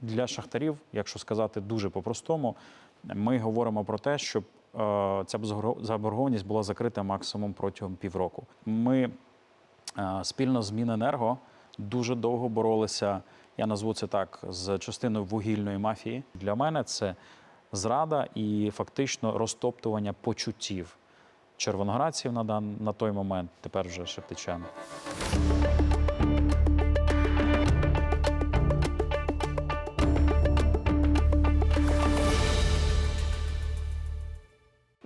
Для шахтарів, якщо сказати дуже по-простому, ми говоримо про те, щоб е, ця заборго- заборгованість була закрита максимум протягом півроку. Ми е, спільно з Міненерго дуже довго боролися. Я назву це так з частиною вугільної мафії. Для мене це зрада і фактично розтоптування почуттів червоноградців на, дан, на той момент, тепер вже шептичан.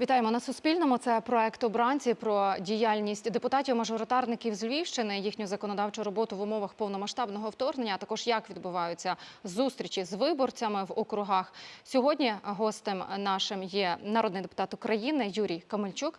Вітаємо на Суспільному. Це проект обранці про діяльність депутатів-мажоритарників з Львівщини, їхню законодавчу роботу в умовах повномасштабного вторгнення, а також як відбуваються зустрічі з виборцями в округах. Сьогодні гостем нашим є народний депутат України Юрій Камельчук.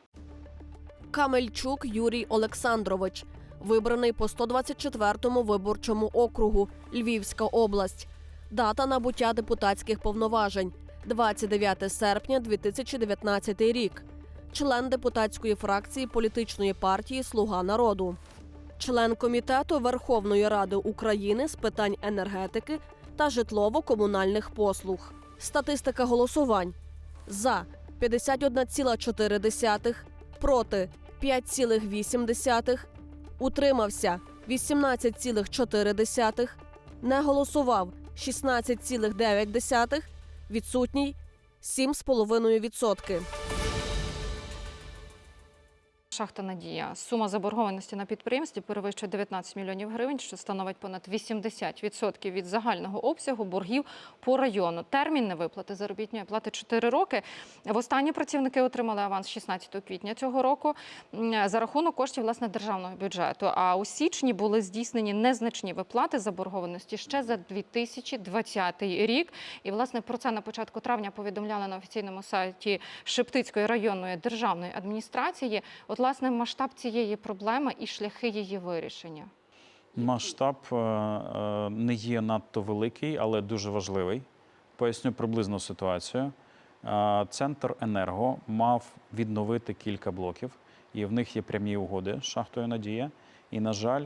Камельчук Юрій Олександрович, вибраний по 124-му виборчому округу, Львівська область. Дата набуття депутатських повноважень 29 серпня 2019 рік. Член депутатської фракції політичної партії Слуга народу. Член комітету Верховної Ради України з питань енергетики та житлово-комунальних послуг. Статистика голосувань за 51,4, проти 5,8, утримався 18,4, не голосував 16,9, відсутній 7,5%. Шахта Надія. Сума заборгованості на підприємстві перевищує 19 мільйонів гривень, що становить понад 80% від загального обсягу боргів по району. Термін невиплати заробітної плати 4 роки. Востаннє працівники отримали аванс 16 квітня цього року за рахунок коштів власне державного бюджету. А у січні були здійснені незначні виплати заборгованості ще за 2020 рік. І власне про це на початку травня повідомляли на офіційному сайті Шептицької районної державної адміністрації. От, власне, масштаб цієї проблеми і шляхи її вирішення. Масштаб е, е, не є надто великий, але дуже важливий. Поясню приблизну ситуацію. Е, Центр енерго мав відновити кілька блоків, і в них є прямі угоди з шахтою Надія. І, на жаль,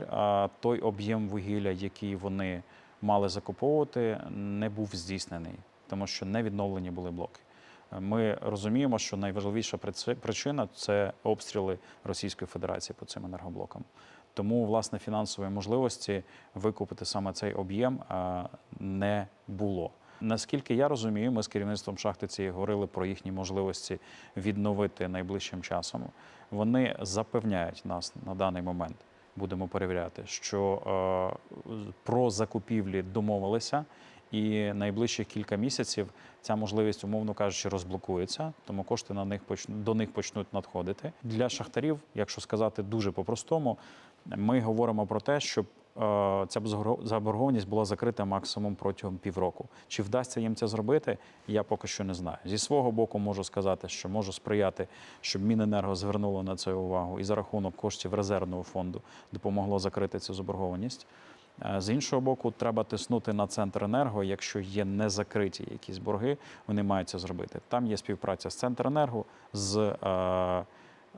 той об'єм вугілля, який вони мали закуповувати, не був здійснений, тому що не відновлені були блоки. Е, Ми розуміємо, що найважливіша причина це обстріли Російської Федерації по цим енергоблокам. Тому власне фінансової можливості викупити саме цей об'єм не було. Наскільки я розумію, ми з керівництвом шахти цієї говорили про їхні можливості відновити найближчим часом. Вони запевняють нас на даний момент, будемо перевіряти, що е, про закупівлі домовилися, і найближчих кілька місяців ця можливість, умовно кажучи, розблокується, тому кошти на них поч... до них почнуть надходити. Для шахтарів, якщо сказати дуже по-простому, ми говоримо про те, щоб е, ця заборго- заборгованість була закрита максимум протягом півроку. Чи вдасться їм це зробити, я поки що не знаю. Зі свого боку можу сказати, що можу сприяти, щоб Міненерго звернуло на це увагу і за рахунок коштів резервного фонду допомогло закрити цю заборгованість. Е, З іншого боку, треба тиснути на центр енерго. Якщо є незакриті якісь борги, вони мають це зробити. Там є співпраця з Центренерго, з е,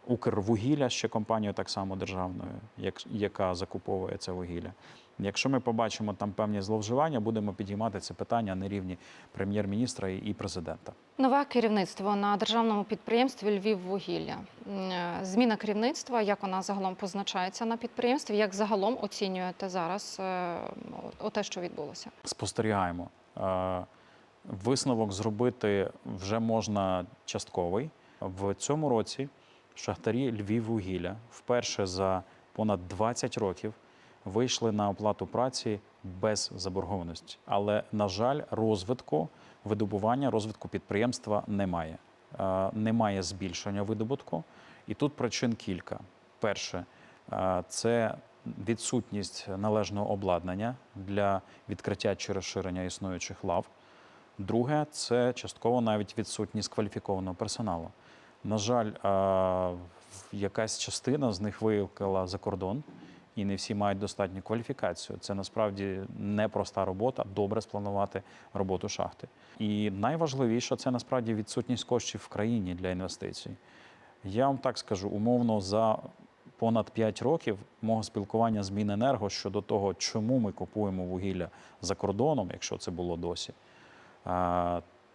Укрвугілля, ще компанією так само державною, як, яка закуповує це вугілля. Якщо ми побачимо там певні зловживання, будемо підіймати це питання на рівні прем'єр-міністра і президента. Нове керівництво на державному підприємстві Львіввугілля. М, е, Зміна керівництва, як вона загалом позначається на підприємстві, як загалом оцінюєте зараз е, о- те, що відбулося? спостерігаємо. Е, Висновок зробити вже можна частковий. В цьому році шахтарі Львіввугілля вперше за понад 20 років вийшли на оплату праці без заборгованості. Але, на жаль, розвитку видобування, розвитку підприємства немає. Е, Немає збільшення видобутку. І тут причин кілька. Перше, е, це відсутність належного обладнання для відкриття чи розширення існуючих лав. Друге, це частково навіть відсутність кваліфікованого персоналу. На жаль, якась частина з них виїхала за кордон, і не всі мають достатню кваліфікацію. Це насправді непроста робота, добре спланувати роботу шахти. І найважливіше це насправді відсутність коштів в країні для інвестицій. Я вам так скажу, умовно, за понад 5 років мого спілкування з Міненерго щодо того, чому ми купуємо вугілля за кордоном, якщо це було досі,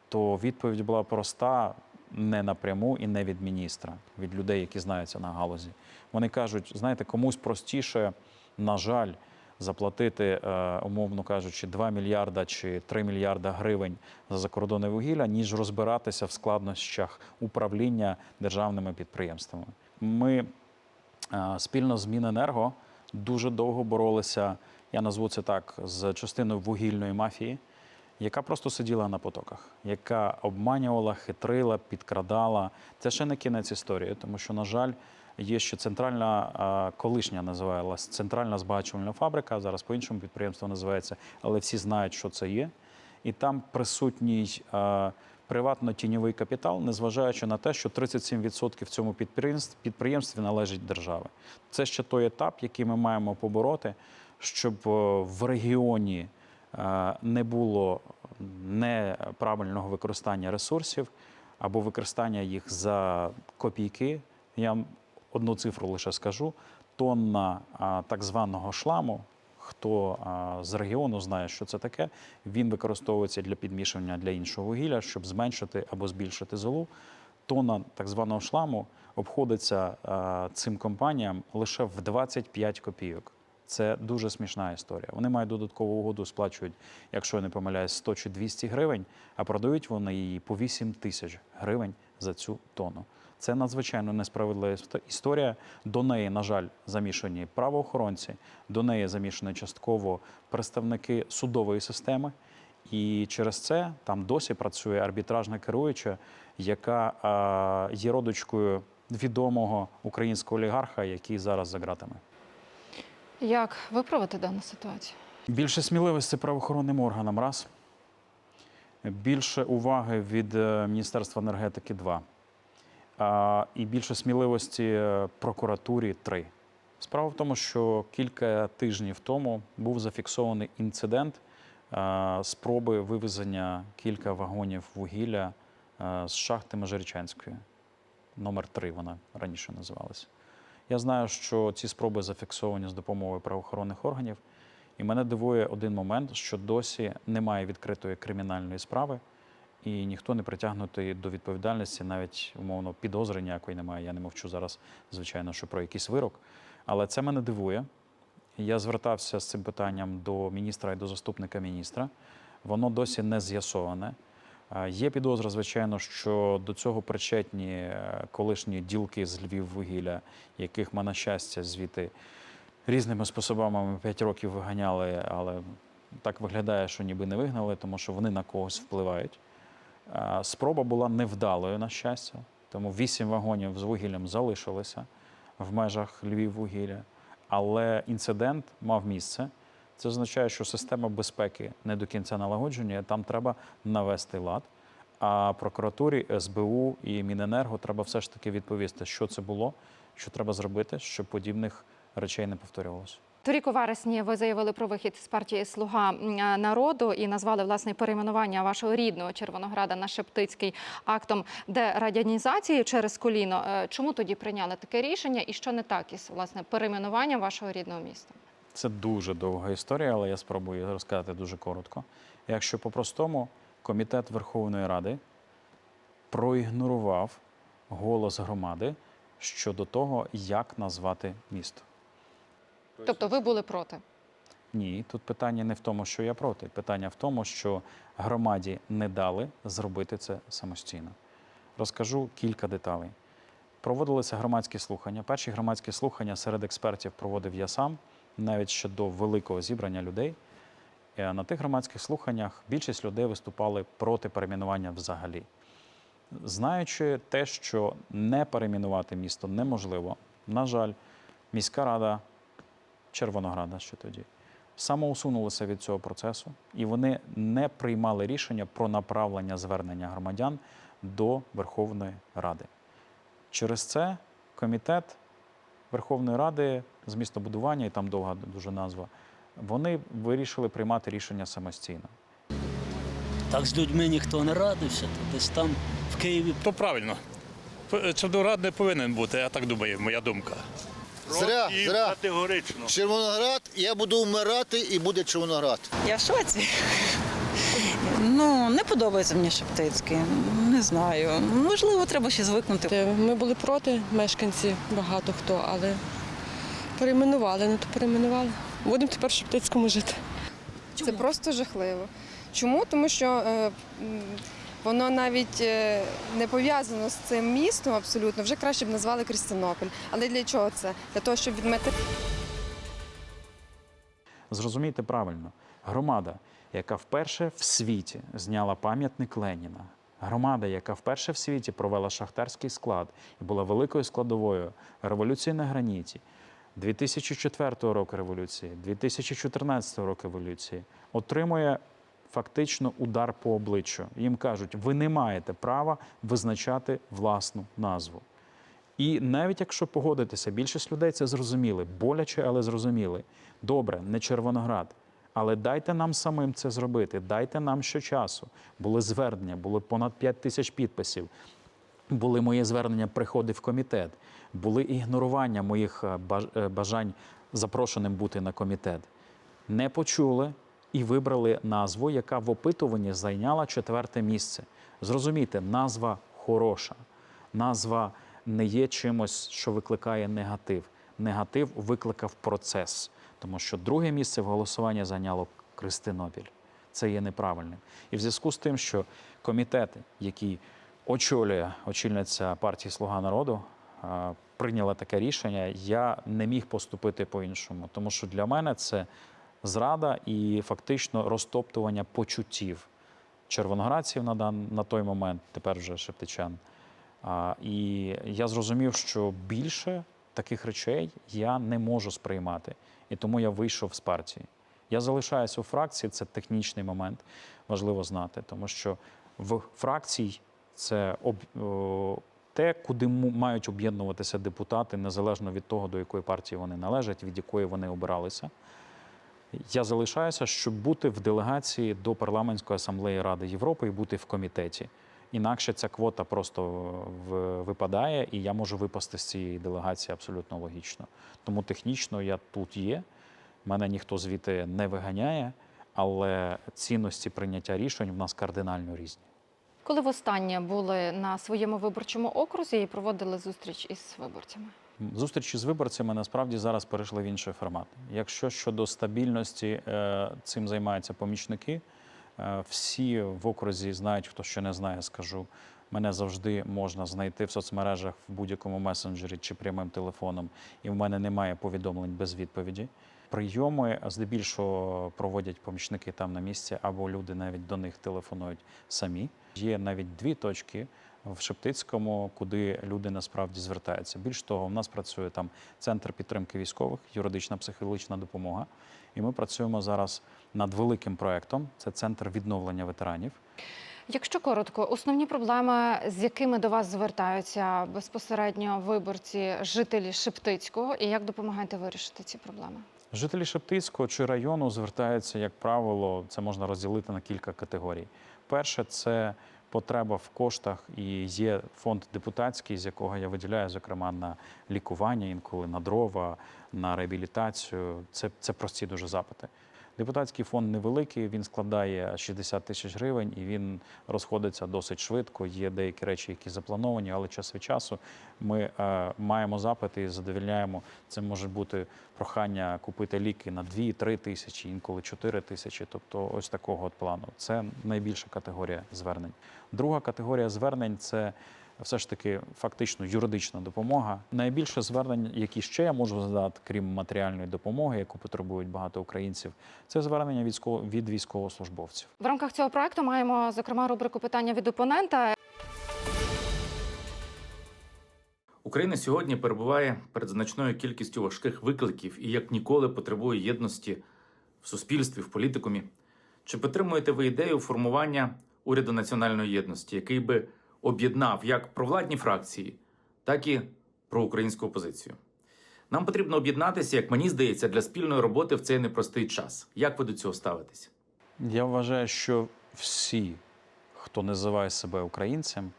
то відповідь була проста не напряму і не від міністра, від людей, які знаються на галузі. Вони кажуть, знаєте, комусь простіше, на жаль, заплатити, е, умовно кажучи, 2 мільярда чи 3 мільярда гривень за закордонне вугілля, ніж розбиратися в складнощах управління державними підприємствами. Ми е, спільно з Міненерго дуже довго боролися, я назву це так, з частиною вугільної мафії, яка просто сиділа на потоках, яка обманювала, хитрила, підкрадала. Це ще не кінець історії, тому що, на жаль, є ще центральна, колишня називалась центральна збагачувальна фабрика, зараз по-іншому підприємство називається, але всі знають, що це є. І там присутній приватно-тіньовий капітал, незважаючи на те, що 37% в цьому підприємстві, належить державі. Це ще той етап, який ми маємо побороти, щоб в регіоні не було неправильного використання ресурсів або використання їх за копійки. Я одну цифру лише скажу: тонна так званого шламу. Хто з регіону знає, що це таке, він використовується для підмішування для іншого вугілля, щоб зменшити або збільшити золу. Тонна так званого шламу обходиться цим компаніям лише в 25 копійок. Це дуже смішна історія. Вони мають додаткову угоду, сплачують, якщо я не помиляюсь, 100 чи 200 гривень, а продають вони її по 8 тисяч гривень за цю тонну. Це надзвичайно несправедлива історія. До неї, на жаль, замішані правоохоронці, до неї замішані частково представники судової системи. І через це там досі працює арбітражна керуюча, яка є родичкою відомого українського олігарха, який зараз за ґратами. Як виправити дану ситуацію? Більше сміливості правоохоронним органам раз. Більше уваги від е, Міністерства енергетики два. А, і більше сміливості е, прокуратурі три. Справа в тому, що кілька тижнів тому був зафіксований інцидент е, спроби вивезення кілька вагонів вугілля е, з шахти Межирічанської. Номер 3 вона раніше називалася. Я знаю, що ці спроби зафіксовані з допомогою правоохоронних органів. І мене дивує один момент, що досі немає відкритої кримінальної справи, і ніхто не притягнутий до відповідальності, навіть умовно підозри ніякої немає. Я не мовчу зараз, звичайно, що про якийсь вирок. Але це мене дивує. Я звертався з цим питанням до міністра і до заступника міністра. Воно досі не з'ясоване. Є підозра, звичайно, що до цього причетні е, колишні ділки з Львів вугілля, яких ми, на щастя, звідти різними способами ми 5 років виганяли, але так виглядає, що ніби не вигнали, тому що вони на когось впливають. Спроба була невдалою, на щастя, тому 8 вагонів з вугіллям залишилися в межах Львів вугілля. Але інцидент мав місце. Це означає, що система безпеки не до кінця налагоджена, там треба навести лад. А прокуратурі, СБУ і Міненерго треба все ж таки відповісти, що це було, що треба зробити, щоб подібних речей не повторювалося. Торік у вересні ви заявили про вихід з партії Слуга народу і назвали власне перейменування вашого рідного Червонограда на Шептицький актом дерадянізації через коліно. Е, Чому тоді прийняли таке рішення, і що не так із власне перейменуванням вашого рідного міста? Це дуже довга історія, але я спробую розказати дуже коротко. Якщо по-простому, комітет Верховної Ради проігнорував голос громади щодо того, як назвати місто. Тобто ви були проти? Ні, тут питання не в тому, що я проти. Питання в тому, що громаді не дали зробити це самостійно. Розкажу кілька деталей. Проводилися громадські слухання. Перші громадські слухання серед експертів проводив я сам, навіть ще до великого зібрання людей. Е, На тих громадських слуханнях більшість людей виступали проти перейменування взагалі. Знаючи те, що не перейменувати місто неможливо, на жаль, міська рада Червонограда ще тоді самоусунулися від цього процесу, і вони не приймали рішення про направлення звернення громадян до Верховної Ради. Через це комітет Верховної Ради з містобудування, і там довга дуже назва, вони вирішили приймати рішення самостійно. Так з людьми ніхто не радився, то десь там в Києві То правильно. Червоноград не повинен бути, я так думаю, моя думка. Зря, зря. категорично. Червоноград, я буду вмирати і буде Червоноград. Я в шоці. Ну, не подобається мені Шептицький. Не знаю. Можливо, треба ще звикнути. Ми були проти, мешканці, багато хто, але перейменували, ну то перейменували. Будемо тепер в Шептицькому жити. Це просто жахливо. Чому? Тому що е, воно навіть е, не пов'язано з цим містом абсолютно. Вже краще б назвали Крістінополь. Але для чого це? Для того, щоб відмити Зрозумійте правильно, громада, яка вперше в світі зняла пам'ятник Леніна, громада, яка вперше в світі провела шахтарський склад і була великою складовою революції на граніті, 2004 року революції, 2014 року революції, отримує фактично удар по обличчю. Їм кажуть, ви не маєте права визначати власну назву. І навіть якщо погодитися, більшість людей це зрозуміли, боляче, але зрозуміли. Добре, не Червоноград. Але дайте нам самим це зробити, дайте нам ще часу. Були звернення, було понад 5 тисяч підписів. Були мої звернення, приходи в комітет, були ігнорування моїх е, е, бажань запрошеним бути на комітет. Не почули і вибрали назву, яка в опитуванні зайняла четверте місце. Зрозумійте, назва хороша, назва не є чимось, що викликає негатив. Негатив викликав процес, тому що друге місце в голосуванні зайняло Кристинопіль. Це є неправильним. І в зв'язку з тим, що комітети, які очолює очільниця партії Слуга народу, прийняла таке рішення, я не міг поступити по-іншому, тому що для мене це зрада і фактично розтоптування почуттів червоноградців на, дан, на той момент, тепер вже шептичан. І я зрозумів, що більше таких речей я не можу сприймати. І тому я вийшов з партії. Я залишаюся у фракції, це технічний момент, важливо знати, тому що в фракції це об, те, куди мають об'єднуватися депутати, незалежно від того, до якої партії вони належать, від якої вони обиралися. Я залишаюся, щоб бути в делегації до парламентської асамблеї Ради Європи і бути в комітеті. Інакше ця квота просто випадає, і я можу випасти з цієї делегації абсолютно логічно. Тому технічно я тут є. Мене ніхто звідти не виганяє, але цінності прийняття рішень в нас кардинально різні. Коли востаннє були на своєму виборчому окрузі і проводили зустріч із виборцями? Зустрічі з виборцями насправді зараз перейшли в інший формат. Якщо щодо стабільності е, цим займаються помічники, е, всі в окрузі знають, хто ще не знає, скажу. Мене завжди можна знайти в соцмережах в будь-якому месенджері чи прямим телефоном, і в мене немає повідомлень без відповіді. Прийоми здебільшого проводять помічники там на місці, або люди навіть до них телефонують самі. Є навіть дві точки в Шептицькому, куди люди насправді звертаються. Більш того, в нас працює там центр підтримки військових, юридична психологічна допомога. І ми працюємо зараз над великим проектом. Це центр відновлення ветеранів. Якщо коротко, основні проблеми, з якими до вас звертаються безпосередньо виборці, жителі Шептицького, і як допомагаєте вирішити ці проблеми? Жителі Шептицького чи району звертаються, як правило, це можна розділити на кілька категорій. Перше це потреба в коштах, і є фонд депутатський, з якого я виділяю, зокрема, на лікування, інколи на дрова, на реабілітацію. Це, це прості дуже запити. Депутатський фонд невеликий, він складає 60 тисяч гривень і він розходиться досить швидко. Є деякі речі, які заплановані, але час від часу ми е, маємо запити і задовільняємо. Це може бути прохання купити ліки на 2-3 тисячі, інколи 4 тисячі. Тобто, ось такого от плану. Це найбільша категорія звернень. Друга категорія звернень це все ж таки фактично юридична допомога. Найбільше звернень, які ще я можу задати, крім матеріальної допомоги, яку потребують багато українців, це звернення військово- від військовослужбовців. В рамках цього проекту маємо зокрема рубрику питання від опонента. Україна сьогодні перебуває перед значною кількістю важких викликів і як ніколи потребує єдності в суспільстві, в політикумі. Чи підтримуєте ви ідею формування уряду національної єдності, який би об'єднав як провладні фракції, так і проукраїнську опозицію? Нам потрібно об'єднатися, як мені здається, для спільної роботи в цей непростий час. Як ви до цього ставитесь? Я вважаю, що всі, хто називає себе українцем,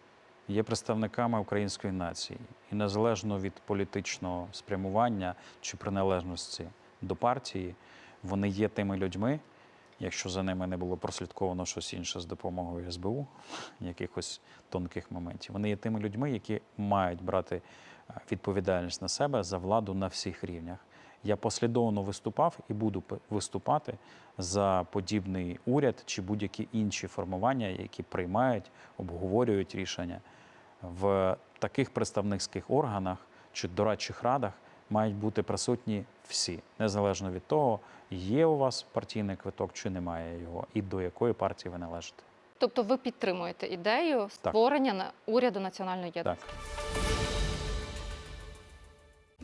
є представниками української нації. І незалежно від політичного спрямування чи приналежності до партії, вони є тими людьми, якщо за ними не було прослідковано щось інше з допомогою СБУ, якихось тонких моментів. Вони є тими людьми, які мають брати е, відповідальність на себе за владу на всіх рівнях. Я послідовно виступав і буду виступати за подібний уряд чи будь-які інші формування, які приймають, обговорюють рішення в таких представницьких органах чи дорадчих радах мають бути присутні всі, незалежно від того, є у вас партійний квиток чи немає його, і до якої партії ви належите. Тобто ви підтримуєте ідею створення на уряду національної єдності? Так.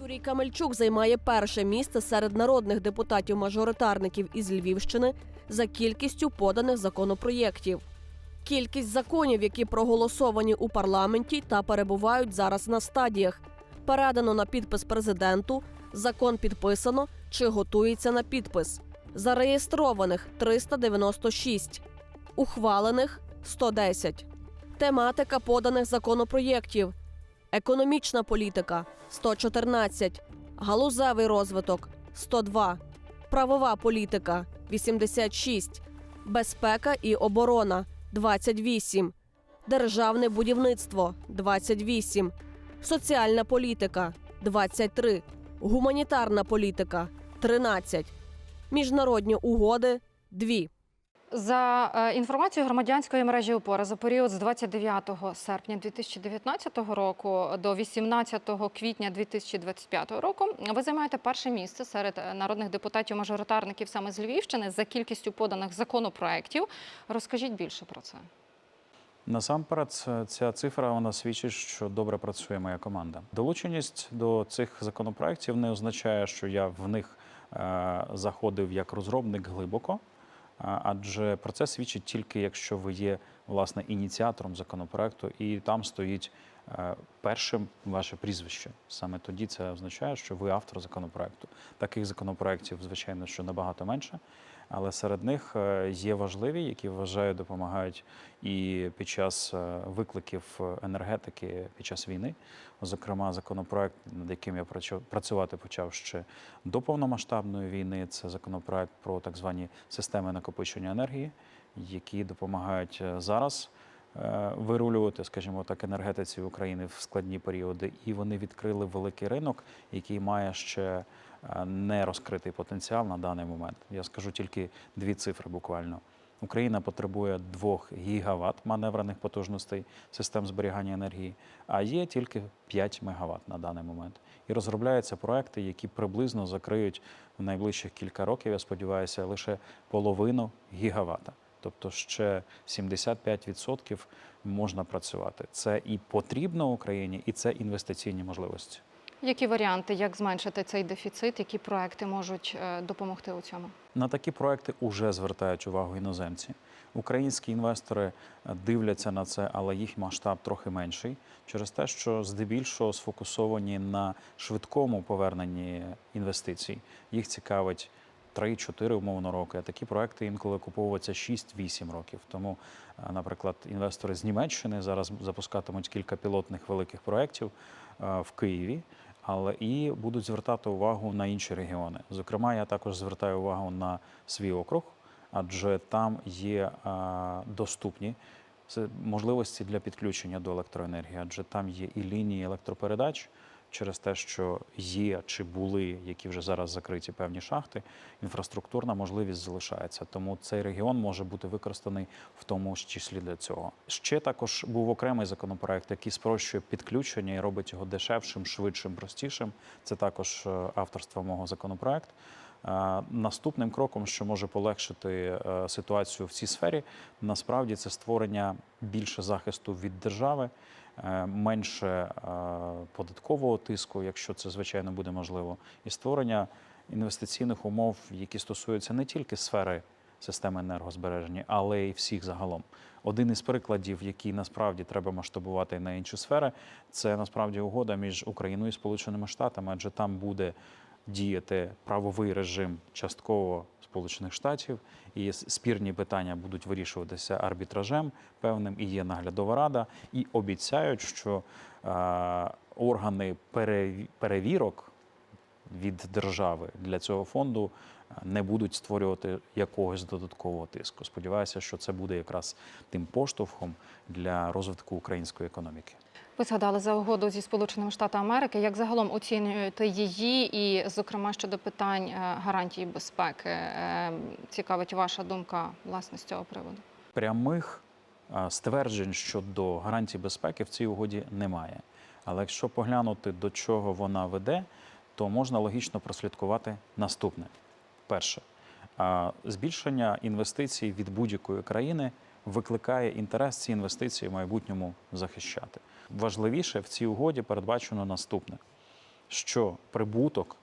Юрій Камельчук займає перше місце серед народних депутатів-мажоритарників із Львівщини за кількістю поданих законопроєктів. Кількість законів, які проголосовані у парламенті та перебувають зараз на стадіях. Передано на підпис президенту, закон підписано. Чи готується на підпис. Зареєстрованих 396, ухвалених 110. Тематика поданих законопроєктів: економічна політика 114, галузевий розвиток 102, правова політика 86, безпека і оборона 28, державне будівництво 28, соціальна політика 23, гуманітарна політика 13, міжнародні угоди 2. За е, інформацією громадянської мережі опора за період з 29 серпня 2019 року до 18 квітня 2025 року ви займаєте перше місце серед е, народних депутатів-мажоритарників саме з Львівщини за кількістю поданих законопроєктів. Розкажіть більше про це. Насамперед, ця цифра вона свідчить, що добре працює моя команда. Долученість до цих законопроєктів не означає, що я в них е, заходив як розробник глибоко, адже про це свідчить тільки якщо ви є власне ініціатором законопроекту, і там стоїть е, першим ваше прізвище. Саме тоді це означає, що ви автор законопроекту. Таких законопроєктів, звичайно, що набагато менше. Але серед них е, є важливі, які вважаю, допомагають і під час е, викликів енергетики під час війни. Зокрема, законопроект, над яким я працю- працювати почав ще до повномасштабної війни. Це законопроект про так звані системи накопичення енергії, які допомагають е, зараз вирулювати, скажімо так, енергетиці України в складні періоди. І вони відкрили великий ринок, який має ще е, не розкритий потенціал на даний момент. Я скажу тільки дві цифри буквально. Україна потребує 2 гігават маневрених потужностей систем зберігання енергії, а є тільки 5 мегаватт на даний момент. І розробляються проекти, які приблизно закриють в найближчих кілька років, я сподіваюся, лише половину гігавата. Тобто ще 75% можна працювати. Це і потрібно Україні, і це інвестиційні можливості. Які варіанти, як зменшити цей дефіцит, які проекти можуть е, допомогти у цьому? На такі проекти вже звертають увагу іноземці. Українські інвестори е, дивляться на це, але їх масштаб трохи менший через те, що здебільшого сфокусовані на швидкому поверненні інвестицій. Їх цікавить 3-4 умовно роки. А такі проекти інколи куповуються 6-8 років. Тому, е, наприклад, інвестори з Німеччини зараз запускатимуть кілька пілотних великих проєктів е, в Києві але і будуть звертати увагу на інші регіони. Зокрема, я також звертаю увагу на свій округ, адже там є доступні можливості для підключення до електроенергії, адже там є і лінії електропередач. Через те, що є чи були, які вже зараз закриті певні шахти, інфраструктурна можливість залишається. Тому цей регіон може бути використаний в тому ж числі для цього. Ще також був окремий законопроект, який спрощує підключення і робить його дешевшим, швидшим, простішим. Це також е, авторство мого законопроекту. Е, Наступним кроком, що може полегшити е, ситуацію в цій сфері, насправді це створення більше захисту від держави, менше е, податкового тиску, якщо це звичайно буде можливо, і створення інвестиційних умов, які стосуються не тільки сфери системи енергозбереження, але й всіх загалом. Один із прикладів, який насправді треба масштабувати на інші сфери, це насправді угода між Україною і Сполученими Штатами, адже там буде діяти правовий режим частково Сполучених Штатів, і спірні питання будуть вирішуватися арбітражем певним, і є наглядова рада, і обіцяють, що е, органи переві- перевірок від держави для цього фонду е, не будуть створювати якогось додаткового тиску. Сподіваюся, що це буде якраз тим поштовхом для розвитку української економіки. Ви згадали за угоду зі Сполученими Штатами Америки. Як загалом оцінюєте її, і, зокрема, щодо питань е, гарантії безпеки? Е, Цікавить ваша думка власне з цього приводу. Прямих стверджень щодо гарантій безпеки в цій угоді немає. Але якщо поглянути до чого вона веде, то можна логічно прослідкувати наступне: перше, збільшення інвестицій від будь-якої країни викликає інтерес ці інвестиції в майбутньому захищати. Важливіше в цій угоді передбачено наступне: що прибуток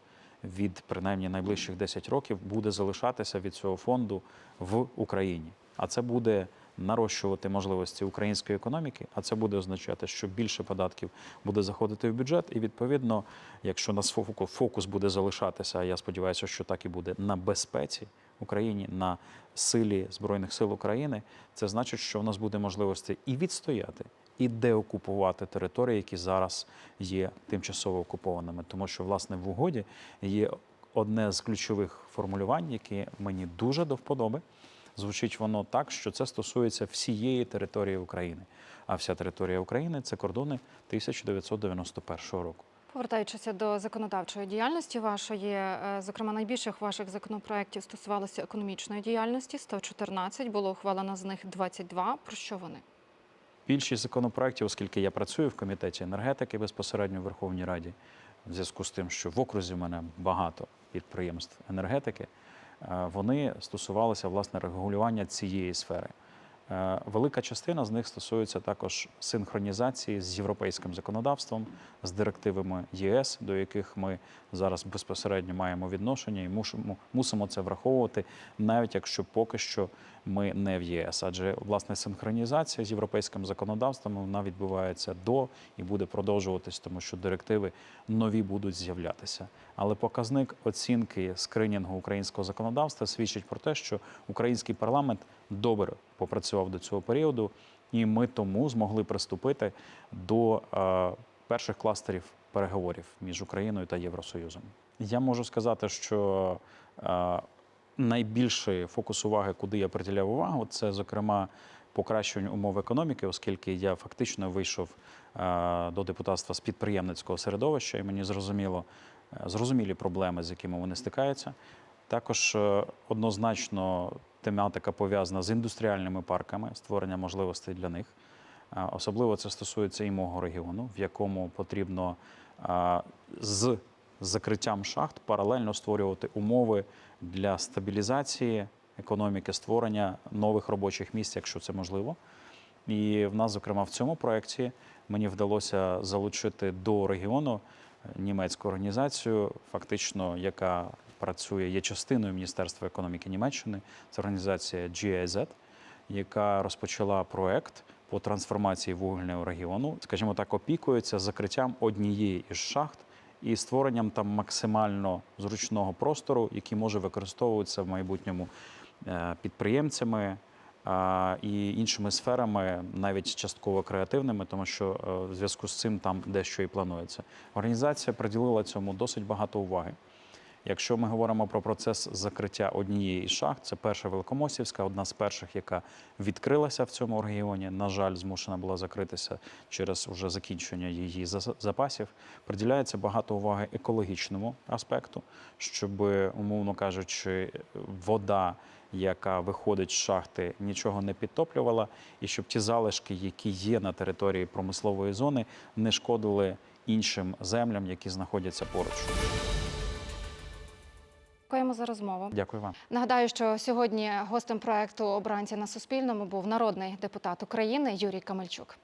від принаймні найближчих 10 років буде залишатися від цього фонду в Україні. А це буде нарощувати можливості української економіки, а це буде означати, що більше податків буде заходити в бюджет, і відповідно, якщо нас фоку- фокус буде залишатися, я сподіваюся, що так і буде на безпеці Україні, на силі збройних сил України, це значить, що в нас буде можливості і відстояти, і деокупувати території, які зараз є тимчасово окупованими, тому що власне в угоді є одне з ключових формулювань, яке мені дуже до вподоби. Звучить воно так, що це стосується всієї території України. А вся територія України це кордони 1991 року. Повертаючися до законодавчої діяльності вашої, е, зокрема, найбільших ваших законопроєктів стосувалося економічної діяльності. 114, було ухвалено з них 22. Про що вони? Більшість законопроєктів, оскільки я працюю в комітеті енергетики безпосередньо в Верховній Раді, в зв'язку з тим, що в окрузі в мене багато підприємств енергетики, вони стосувалися власне регулювання цієї сфери. Е, Велика частина з них стосується також синхронізації з європейським законодавством, з директивами ЄС, до яких ми зараз безпосередньо маємо відношення і мусимо, мусимо це враховувати, навіть якщо поки що ми не в ЄС. Адже власне синхронізація з європейським законодавством вона відбувається до і буде продовжуватись, тому що директиви нові будуть з'являтися. Але показник оцінки скринінгу українського законодавства свідчить про те, що український парламент добре попрацював до цього періоду, і ми тому змогли приступити до е, перших кластерів переговорів між Україною та Євросоюзом. Я можу сказати, що е, найбільший фокус уваги, куди я приділяв увагу, це зокрема покращення умов економіки, оскільки я фактично вийшов е, до депутатства з підприємницького середовища, і мені зрозуміло зрозумілі проблеми, з якими вони стикаються. Також е, однозначно тематика пов'язана з індустріальними парками, створення можливостей для них. Е, Особливо це стосується і мого регіону, в якому потрібно е, з закриттям шахт паралельно створювати умови для стабілізації економіки, створення нових робочих місць, якщо це можливо. І в нас, зокрема, в цьому проєкті мені вдалося залучити до регіону е, німецьку організацію, фактично, яка працює, є частиною Міністерства економіки Німеччини. Це організація GIZ, яка розпочала проект по трансформації вугільного регіону, скажімо так, опікується закриттям однієї із шахт і створенням там максимально зручного простору, який може використовуватися в майбутньому е, підприємцями і іншими сферами, навіть частково креативними, тому що е, в зв'язку з цим там дещо і планується. Організація приділила цьому досить багато уваги. Якщо ми говоримо про процес закриття однієї із шахт, це перша Великомосівська, одна з перших, яка відкрилася в цьому регіоні. На жаль, змушена була закритися через уже закінчення її запасів. Приділяється багато уваги екологічному аспекту, щоб, умовно кажучи, вода, яка виходить з шахти, нічого не підтоплювала, і щоб ті залишки, які є на території промислової зони, не шкодили іншим землям, які знаходяться поруч. Дякуємо за розмову. Дякую вам. Нагадаю, що сьогодні гостем проекту Обранці на Суспільному був народний депутат України Юрій Камельчук.